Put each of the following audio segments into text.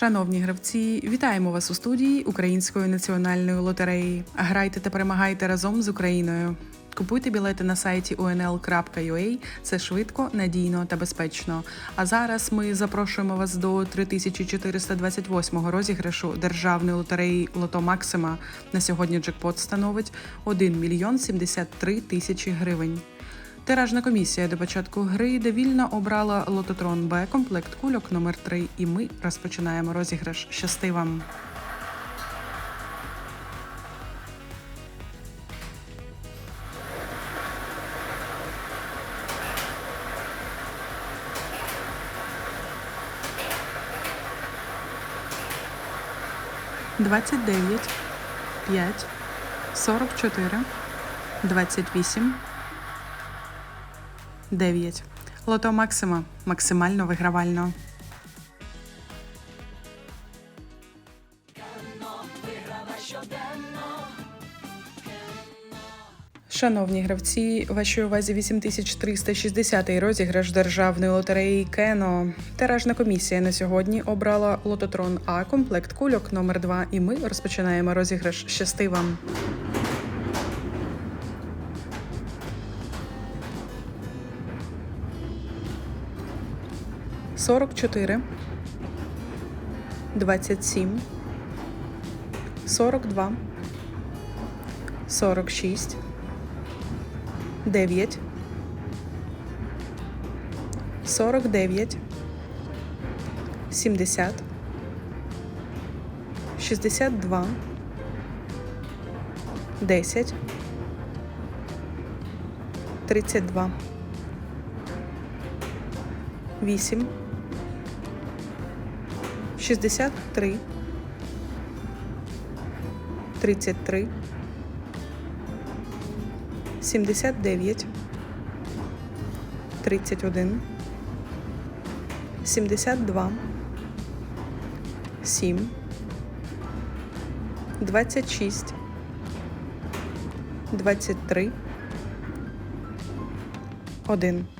Шановні гравці, вітаємо вас у студії Української національної лотереї. Грайте та перемагайте разом з Україною. Купуйте білети на сайті unl.ua. Це швидко, надійно та безпечно. А зараз ми запрошуємо вас до 3428-го розіграшу державної лотереї Лото Максима. На сьогодні джекпот становить 1 мільйон 73 тисячі гривень. Тиражна комісія до початку гри довільно обрала лототрон Б комплект кульок номер 3 і ми розпочинаємо розіграш. Щасти вам! Двадцять дев'ять, п'ять, сорок чотири, двадцять вісім. 9. Лото Максима максимально вигравально. Шановні гравці, вашій увазі 8360 розіграш державної лотереї Кено. Тиражна комісія на сьогодні обрала лототрон А комплект кульок номер 2 і ми розпочинаємо розіграш. Щасти вам! 44, 27, 42, 46, 9, 49, 70, 62, 10, 32. 8 63, 33, 79, 31, 72, 7, 26, 23, 1.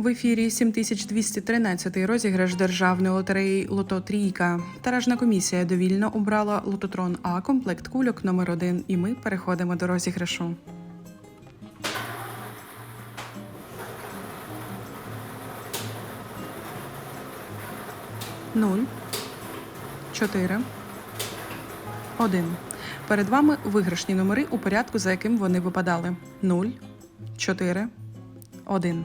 В ефірі 7213 розіграш державної лотереї Лото Трійка. Таражна комісія довільно обрала лототрон А комплект кульок номер 1 і ми переходимо до розіграшу. Нуль, чотири, один. Перед вами виграшні номери у порядку, за яким вони випадали: 0, 4, 1.